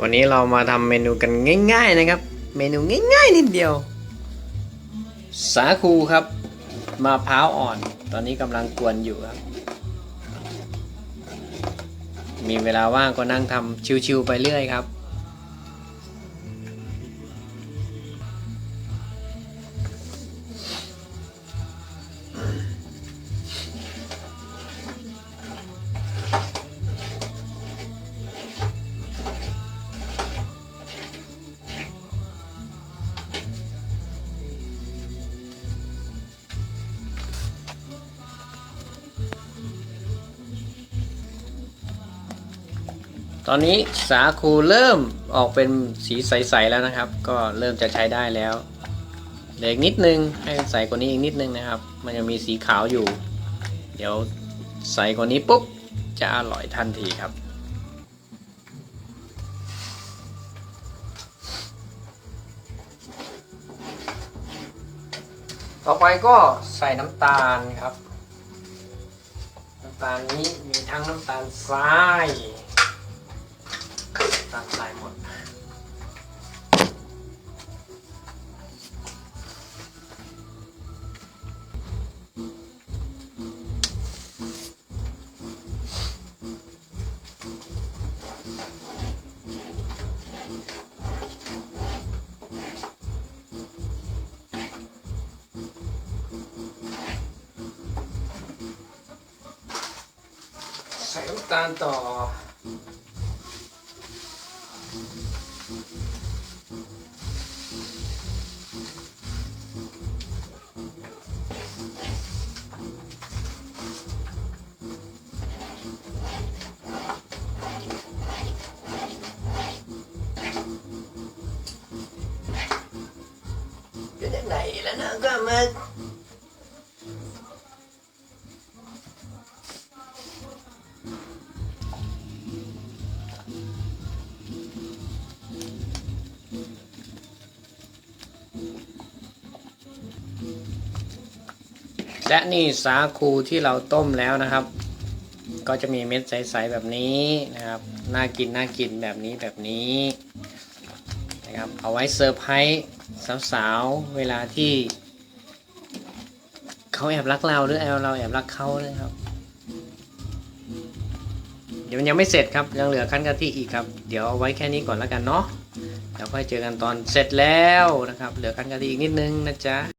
วันนี้เรามาทำเมนูกันง่าย ๆนะครับ เมนูง่าย ๆ นิดเดียว สาคูครับมะพร้าวอ่อน ตอนนี้กำลังกวนอยู่ครับ มีเวลาว่างก็นั่งทำชิวๆไปเรื่อยครับ ตอนนี้สาคูเริ่มออกเป็นสีใสๆแล้วนะครับ ก็เริ่มจะใช้ได้แล้วเด็กนิดนึงให้ใสกว่านี้อีกนิดนึงนะครับ มันยังมีสีขาวอยู่ เดี๋ยวใสกว่านี้ปุ๊บจะอร่อยทันทีครับ ต่อไปก็ใส่น้ำตาลครับ น้ำตาลนี้มีทั้งน้ำตาลทราย ตาลทรายหมด ใส่น้ำตาลต่อ อยู่ที่ไหนแและนี่สาคูที่เราต้มแล้วนะครับ ก็จะมีเม็ดใสๆแบบนี้นะครับ น่ากินน่ากินแบบนี้แบบนี้นะครับเอาไว้เซอร์ไพรส์สาวๆเวลาที่เขาแอบรักเราหรือแอบเราแอบรักเขาเลยครับ เดี๋ยวยังไม่เสร็จครับยังเหลือขั้นกะทิอีกครับ เดี๋ยวเอาไว้แค่นี้ก่อนแล้วกันเนาะแล้วค่อยเจอกันตอนเสร็จแล้วนะครับ เหลือขั้นกะทิอีกนิดนึงนะจ๊ะ